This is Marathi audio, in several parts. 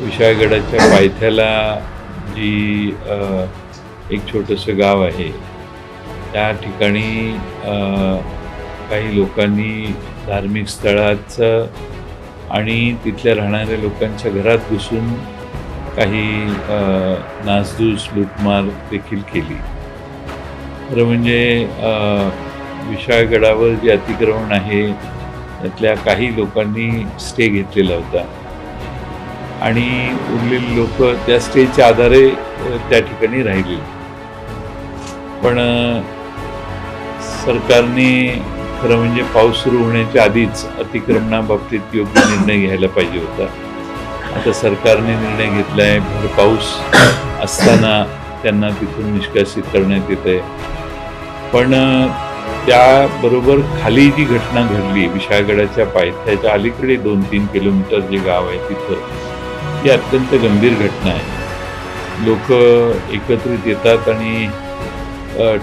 विशाळगडाच्या पायथ्याला जी एक छोटंसं गाव आहे त्या ठिकाणी काही लोकांनी धार्मिक स्थळाचं आणि तिथल्या राहणाऱ्या लोकांच्या घरात घुसून काही नासधूस लूटमार देखील केली. खरं म्हणजे विशाळगडावर जे अतिक्रमण आहे त्यातल्या काही लोकांनी स्टे घेतलेला होता. आणि उरलेली लोक त्या स्टेजच्या आधारे त्या ठिकाणी राहिली पण सरकारने खरं म्हणजे पाऊस सुरू होण्याच्या आधीच अतिक्रमणाबाबतीत योग्य निर्णय घ्यायला पाहिजे होता. आता सरकारने निर्णय घेतला आहे भर पाऊस असताना त्यांना तिथून निष्कासित करण्यात येत आहे. पण त्याबरोबर खाली जी घटना घडली विशाळगडाच्या पायथ्याच्या अलीकडे दोन तीन किलोमीटर जे गाव आहे तिथं ही अत्यंत गंभीर घटना आहे. लोक एकत्रित येतात आणि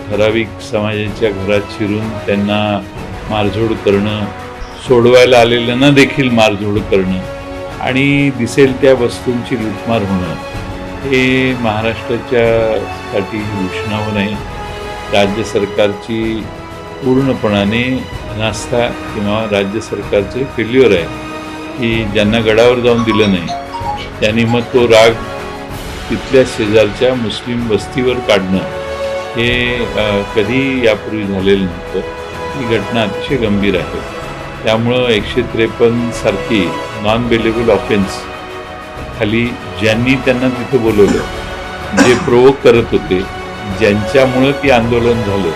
ठराविक समाजाच्या घरात शिरून त्यांना मारझोड करणं सोडवायला आलेल्यांना देखील मारझोड करणं आणि दिसेल त्या वस्तूंची लुटमार होणं हे महाराष्ट्राच्या साठी घोषणावं नाही. राज्य सरकारची पूर्णपणाने अनास्था किंवा राज्य सरकारचे फेल्युअर आहे की ज्यांना गडावर जाऊन दिलं नाही. त्यांनी मग तो राग तिथल्या शेजारच्या मुस्लिम वस्तीवर काढणं हे कधी यापूर्वी झालेलं नव्हतं. ही घटना अतिशय गंभीर आहे. त्यामुळं एकशे त्रेपन्न सारखी नॉन बेलेबल ऑफेन्स खाली ज्यांनी त्यांना तिथं बोलवलं जे प्रोवोक करत होते ज्यांच्यामुळं ती आंदोलन झालं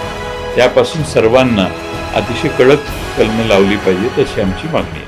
त्यापासून सर्वांना अतिशय कडक कलमं लावली पाहिजे तशी आमची मागणी आहे.